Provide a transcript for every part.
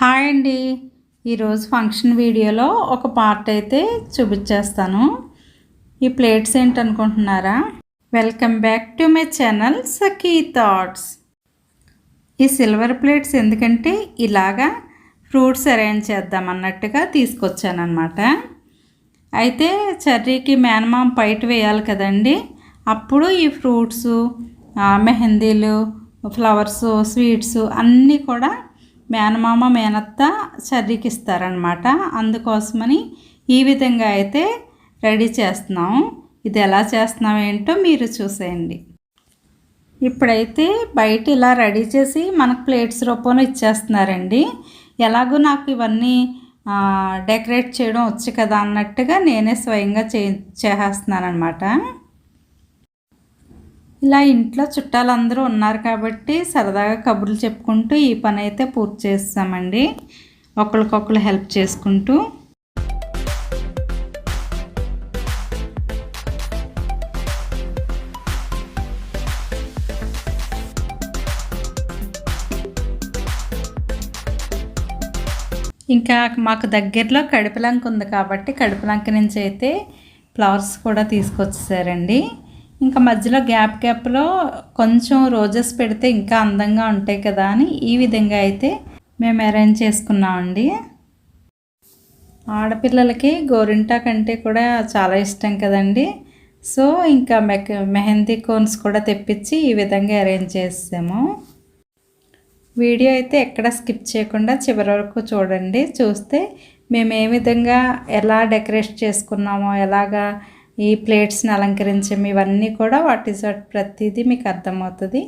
Hi అండి. ఈరోజు function వీడియోలో ఒక పార్ట్ అయితే చూపించేస్తాను. ఈ plates ఏంటనుకుంటున్నారా? Welcome back to my channel Sakhi thoughts. ఈ సిల్వర్ ప్లేట్స్ ఎందుకంటే ఇలాగా ఫ్రూట్స్ అరేంజ్ చేద్దాం అన్నట్టుగా తీసుకొచ్చానమాట అయితే చర్రీకి మేనమాం బయట వేయాలి కదండి. అప్పుడు ఈ ఫ్రూట్స్ మెహందీలు ఫ్లవర్స్ స్వీట్స్ అన్నీ కూడా మేనమామ మేనత్త చర్రీకి ఇస్తారనమాట అందుకోసమని ఈ విధంగా అయితే రెడీ చేస్తున్నాం ఇది ఎలా చేస్తున్నాం ఏంటో మీరు చూసేయండి. ఇప్పుడైతే బయట ఇలా రెడీ చేసి మనకు ప్లేట్స్ రూపంలో ఇచ్చేస్తున్నారండి. ఎలాగో నాకు ఇవన్నీ డెకరేట్ చేయడం వచ్చు కదా అన్నట్టుగా నేనే స్వయంగా చే చేసేస్తున్నాను అనమాట ఇలా ఇంట్లో చుట్టాలందరూ ఉన్నారు కాబట్టి సరదాగా కబుర్లు చెప్పుకుంటూ ఈ పని అయితే పూర్తి చేస్తామండి. ఒకరికొకరు హెల్ప్ చేసుకుంటూ. ఇంకా మాకు దగ్గరలో కడుపులంక ఉంది కాబట్టి కడుపులంక నుంచి అయితే ఫ్లవర్స్ కూడా తీసుకొచ్చేసారండి. ఇంకా మధ్యలో గ్యాప్ గ్యాప్లో కొంచెం రోజెస్ పెడితే ఇంకా అందంగా ఉంటాయి కదా అని ఈ విధంగా అయితే మేము అరేంజ్ చేసుకున్నామండి. ఆడపిల్లలకి గోరింటా కంటే కూడా చాలా ఇష్టం కదండి. సో ఇంకా మెక్ మెహందీ కోన్స్ కూడా తెప్పించి ఈ విధంగా అరేంజ్ చేసాము. వీడియో అయితే ఎక్కడ స్కిప్ చేయకుండా చివరి వరకు చూడండి. చూస్తే మేము ఏ విధంగా ఎలా డెకరేట్ చేసుకున్నామో ఎలాగా ఈ ప్లేట్స్ని అలంకరించడం ఇవన్నీ కూడా వాట్ ఈజ్ వాట్ ప్రతిదీ మీకు అర్థమవుతుంది.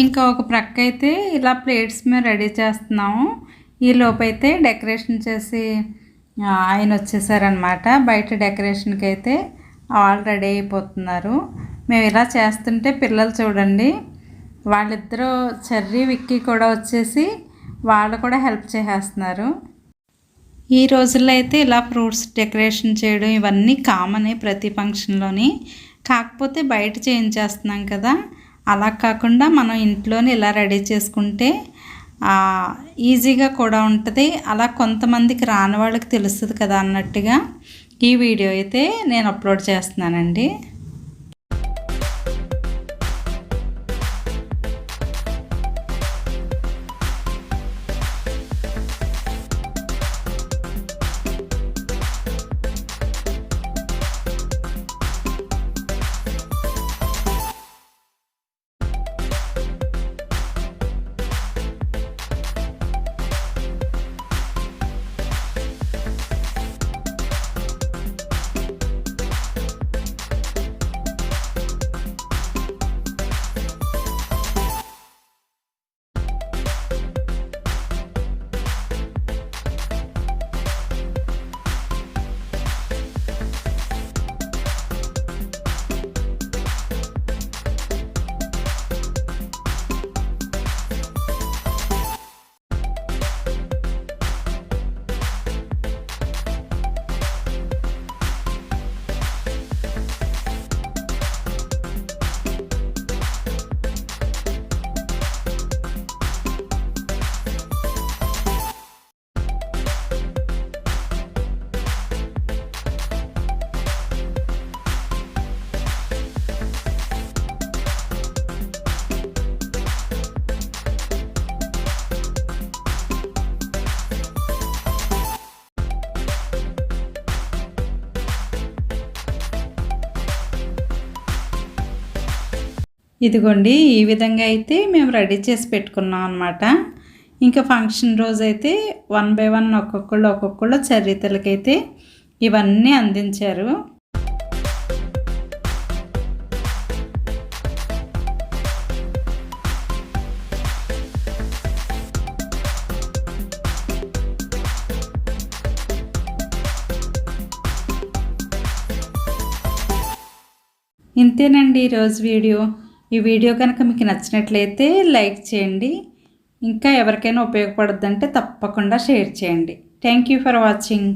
ఇంకా ఒక ప్రక్క అయితే ఇలా ప్లేట్స్ మేము రెడీ చేస్తున్నాము. ఈ లోపైతే డెకరేషన్ చేసి ఆయన వచ్చేసారనమాట బయట డెకరేషన్కి అయితే ఆల్ రెడీ అయిపోతున్నారు. మేము ఇలా చేస్తుంటే పిల్లలు చూడండి వాళ్ళిద్దరూ చెర్రీ విక్కీ కూడా వచ్చేసి వాళ్ళు కూడా హెల్ప్ చేసేస్తున్నారు. ఈ రోజుల్లో అయితే ఇలా ఫ్రూట్స్ డెకరేషన్ చేయడం ఇవన్నీ కామనే ప్రతి ఫంక్షన్లోని. కాకపోతే బయట చేయించేస్తున్నాం కదా అలా కాకుండా మనం ఇంట్లోనే ఇలా రెడీ చేసుకుంటే ఈజీగా కూడా ఉంటుంది. అలా కొంతమందికి రాని వాళ్ళకి తెలుస్తుంది కదా అన్నట్టుగా ఈ వీడియో అయితే నేను అప్లోడ్ చేస్తున్నానండి. ఇదిగోండి ఈ విధంగా అయితే మేము రెడీ చేసి పెట్టుకున్నాం అనమాట ఇంకా ఫంక్షన్ రోజు అయితే వన్ బై వన్ ఒక్కొక్కళ్ళు ఒక్కొక్కళ్ళు చరిత్రలకైతే ఇవన్నీ అందించారు. ఇంతేనండి ఈరోజు వీడియో. ఈ వీడియో కనుక మీకు నచ్చినట్లయితే లైక్ చేయండి. ఇంకా ఎవరికైనా ఉపయోగపడుద్దంటే తప్పకుండా షేర్ చేయండి. Thank you for watching